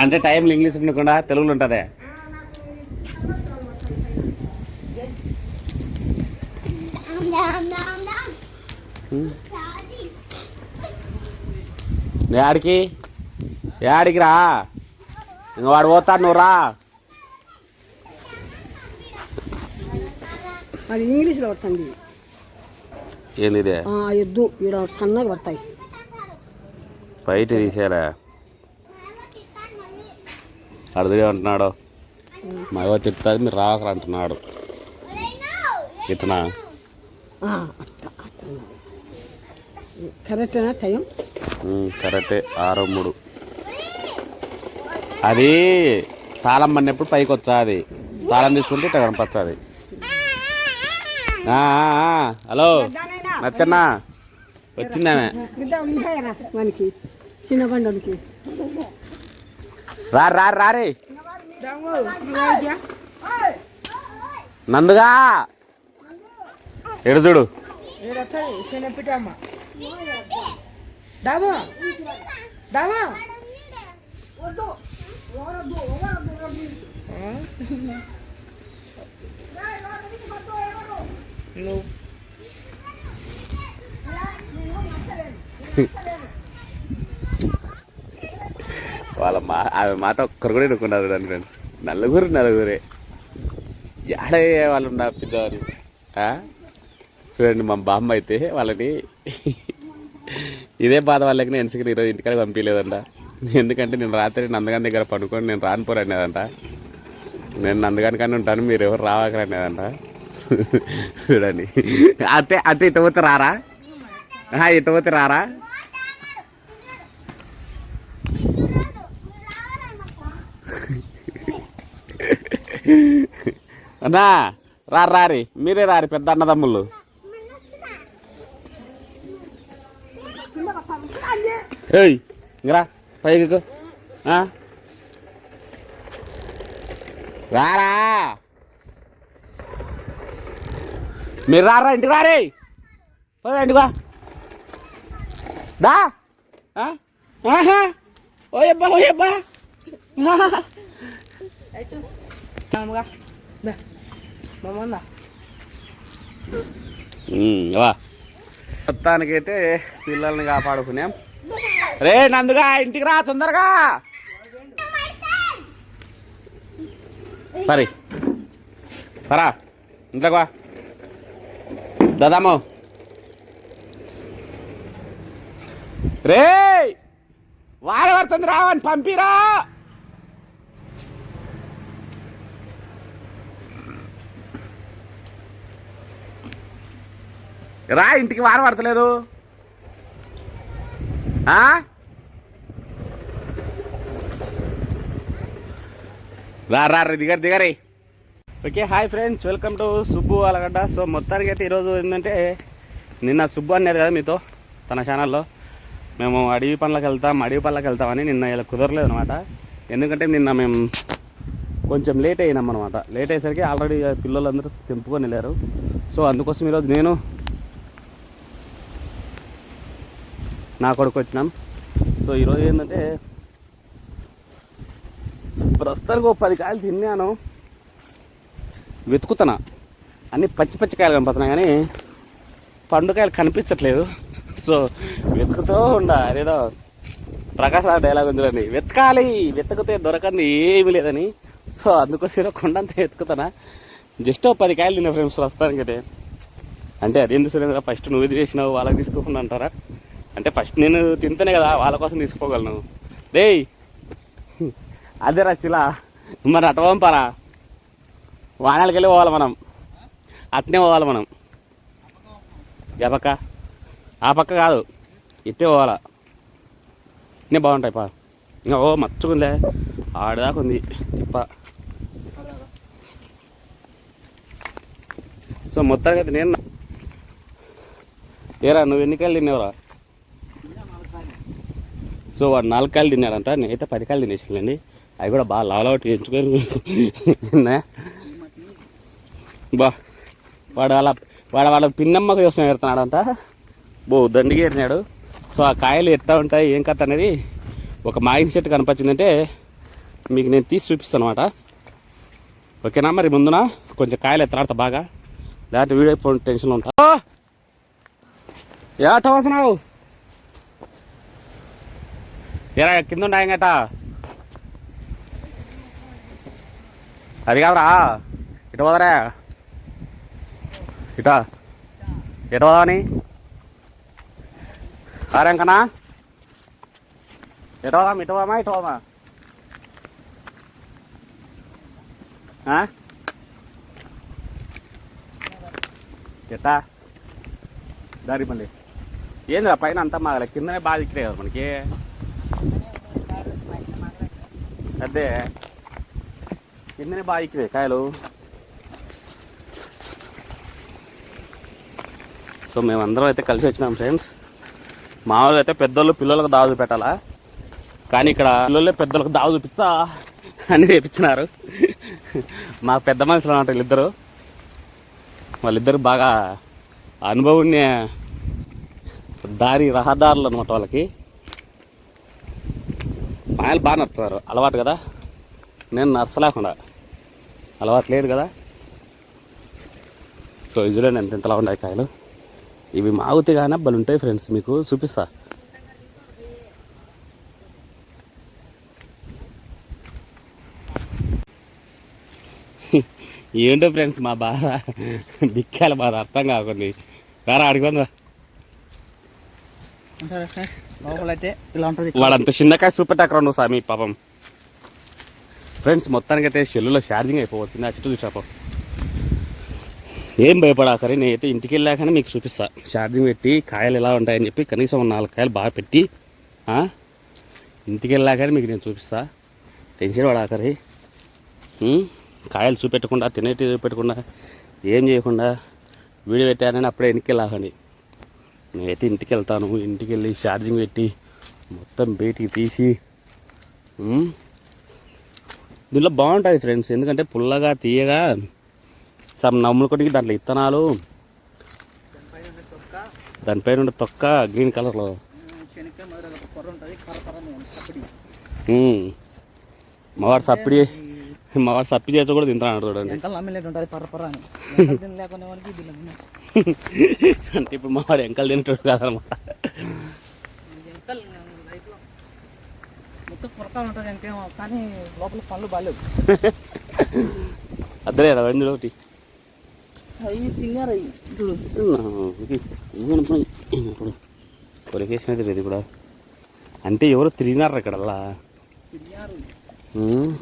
అంటే టైంలో ఇంగ్లీష్ ఉండకుండా తెలుగులో ఉంటుందే. యాడికి యాడికి రా? ఇంక వాడు పోతాడు నువ్వు రా. అది ఇంగ్లీష్లో పడుతుంది. ఏంది ఇదే? ఆ, ఎద్దు. ఈడ సన్నగా పడతాయి. బయట తీసేరా అడుగుడే అంటున్నాడు. మగ తిప్పుతుంది మీరు రాకరా అంటున్నాడు. ఇతనా? కరెక్టేనా టైం? కరెక్టే ఆరు మూడు. అది తాళం పడినప్పుడు పైకి వచ్చాది. తాళం తీసుకుంటే ఇట్లా కనపచ్చాది. హలో నచ్చన్నా వచ్చిందామే? మనకి? చిన్న రా రా రారే నందుగా. ఎడు చూడు. దామా వాళ్ళ మా ఆమె మాట ఒక్కరు కూడా ఎన్నుకున్నారు దాని ఫ్రెండ్స్ నలుగురు నలుగురే. ఎడే వాళ్ళు ఉన్నారు పెద్దవారు చూడండి మా బామ్మ అయితే వాళ్ళని ఇదే బాధ వాళ్ళకి నేను ఎన్సీకి ఈరోజు ఇంటికాడ పంపించలేదంట. ఎందుకంటే నేను రాత్రి నందగాని దగ్గర పడుకొని నేను రానిపోరు అనేదంట. నేను నందగాని కానీ ఉంటాను మీరు ఎవరు రావాకరు అనేదంట. చూడండి. అతే అతే ఇటు పోతే రారా? ఇటు పోతే రారా? అన్నా రా రారి మీరే రారి పెద్ద అన్నదమ్ములు. ఏయ్ ఇంకరా పైకి ఆ? రారా మీరు రారా ఇంటికి రారే పోదా ఇంటికి దా. ఆహా. ఓయబ్బా ఓయబ్బా. మొత్తానికైతే పిల్లల్ని కాపాడుకున్నాం. రే నందుగా ఇంటికి రా తొందరగా. సరే. పరా ఇంట్లోకి వా దాదాము. రే వాడ పడుతుంది రావని పంపిరా. రా ఇంటికి వాన పడతలేదు. ఆ? రా రా రా, దిగరు దిగరే. Okay hi friends welcome to Subbu Allagadda. So మొత్తానికి అయితే ఈరోజు ఏంటంటే నిన్న సుబ్బు అన్నారు కదా మీతో తన ఛానల్లో మేము అడవి పనులకు వెళ్తాం అడవి పనులకు వెళ్తామని నిన్న ఇలా కుదరలేదు అనమాట ఎందుకంటే నిన్న మేము కొంచెం లేట్ అయినాం అనమాట లేట్ అయ్యేసరికి ఆల్రెడీ పిల్లలందరూ తెంపుకొని వెళ్ళారు. సో అందుకోసం ఈరోజు నేను నా కొడుకు వచ్చినాం. సో ఈరోజు ఏంటంటే ప్రస్తుతానికి ఒక పది కాయలు తిన్నాను. వెతుకుతున్నా. అన్ని పచ్చి పచ్చి కాయలు కనపడుతున్నా కానీ పండుకాయలు కనిపించట్లేదు. సో వెతుకుతూ ఉండా. అదేదో ప్రకాశ్ డైలాగ్ ఉంది చూడండి. వెతకాలి వెతుకుతే దొరకంది ఏమీ లేదని. సో అందుకోసం కొండంతా వెతుకుతానా జస్ట్ ఓ పది కాయలు తిన్న ఫ్రెండ్స్ ప్రస్తుతానికి అయితే అంటే అదేందుకు సురేంద్ర ఫస్ట్ నువ్వు ఇది చేసినావు వాళ్ళకి తీసుకోకుండా అంటారా? అంటే ఫస్ట్ నేను తింటానే కదా వాళ్ళ కోసం తీసుకోగలను. డేయ్ అదే రచ్చిలా మరి అటు పంపరా వానాలకి వెళ్ళి పోవాలి మనం. అట్నే పోవాలి మనం. ఏ పక్క ఆ పక్క కాదు ఇట్టే పోవాలా. ఇన్నే బాగుంటాయి పా. ఇంకా ఓ మచ్చుకుందే ఆడదాకా ఉంది తిప్ప. సో మొత్తానికి అయితే నేను ఏరా నువ్వు ఎన్నికలు తినేవరా తిన్నావురా? సో వాడు నాలుగు కాయలు తిన్నాడంట నేనైతే పది కాయలు తినేసానండి అవి కూడా బాగా లాలవటి ఎంచుకొని తిన్నా. బా వాడు వాళ్ళ వాడు వాళ్ళ పిన్నమ్మకు చూసిన పెడుతున్నాడంట బో దండిగా ఎరినాడు సో ఆ కాయలు ఎట్లా ఉంటాయి ఏం కథ అనేది ఒక మాగిన చెట్టు కనపచ్చిందంటే మీకు నేను తీసి చూపిస్తాను అనమాట ఓకేనా మరి ముందున? కొంచెం కాయలు ఎత్తాడతా బాగా. లేకపోతే వీడియో అయిపోయిన టెన్షన్లో ఉంటా. వస్తున్నావు ఏ కింద ఉన్నాయంగట అది కాదురా ఇటు పోదరా. ఇటా. ఎటు పోదామని ఆరంకనా ఎటు పోదాం ఇటు పోదామా ఇటు పోదామా? ఎట్టా? దారి మళ్ళీ ఏందిరా పైన అంతా మాగలే కిందనే బాగా ఇక్కడే కదా మనకి. అదే. కిందనే బాగా కాయలు? సో మేమందరం అయితే కలిసి వచ్చినాం ఫ్రెండ్స్. మామూలుగా అయితే పెద్దోళ్ళు పిల్లలకు దావ చూపెట్టాలా? కానీ ఇక్కడ పిల్లలే పెద్దలకు దావ చూపించా అని చేపించినారు మాకు పెద్ద మనుషులు అన్నట్టు వీళ్ళిద్దరు. వాళ్ళిద్దరు బాగా అనుభవం దారి రహదారులు అనమాట వాళ్ళకి. మాయలు బాగా నడుస్తున్నారు అలవాటు కదా? నేను నచ్చలేకుండా అలవాటు లేదు కదా? సో ఇజులో ఎంత ఇంతలా ఉన్నాయి కాయలు. ఇవి మాగుతే కానీ ఉంటాయి ఫ్రెండ్స్ మీకు చూపిస్తా. ఏంటో ఫ్రెండ్స్ మా బాధ. దిక్కాల బాధ అర్థం కాకుండా. రారా అడిగిందా లోపలైతే ఇలా ఉంటుంది వాడంత చిన్నకాయ చూపెట్టాకరా నువ్వు సామి పాపం. ఫ్రెండ్స్ మొత్తానికి అయితే సెల్లులో ఛార్జింగ్ అయిపోతుంది. ఆ చుట్టూ చూసాపం ఏం భయపడాకరి నేనైతే ఇంటికి వెళ్ళాకనే మీకు చూపిస్తా. ఛార్జింగ్ పెట్టి కాయలు ఎలా ఉంటాయని చెప్పి కనీసం నాలుగు కాయలు బాగా పెట్టి ఇంటికి వెళ్ళాకనే మీకు నేను చూపిస్తా. టెన్షన్ పడాకరి. కాయలు చూపెట్టకుండా తినేటి చూపెట్టకుండా ఏం చేయకుండా వీడియో పెట్టానని అప్పుడే ఇంటికి వెళ్ళాకండి. నేనైతే ఇంటికి వెళ్తాను ఇంటికి వెళ్ళి ఛార్జింగ్ పెట్టి మొత్తం బయటికి తీసి దీనిలో బాగుంటుంది ఫ్రెండ్స్. ఎందుకంటే పుల్లగా తీయగా సమ్ నమ్ములు కొట్టుకి దాంట్లో ఇత్తనాలు దానిపైన ఉండే తొక్క గ్రీన్ కలర్లో. మావాడు సప్పిడి. మావాడు సప్పి చేసి కూడా తింటాను చూడండి. ఉంటుంది పర్ర పర్ర అని. అంటే ఇప్పుడు మావాడు ఎంకలు తింటాడు కాదనమాట. కానీ లోపల పనులు బాగాలేవు. అద్దరే రెండు ఒకటి అవి తిన్నారు అవి. చూడు. ఇప్పుడు కొరికేసినది లేదు కూడా అంటే ఎవరు తిరిగినారు ఇక్కడల్లా తిన్నారు Hmm.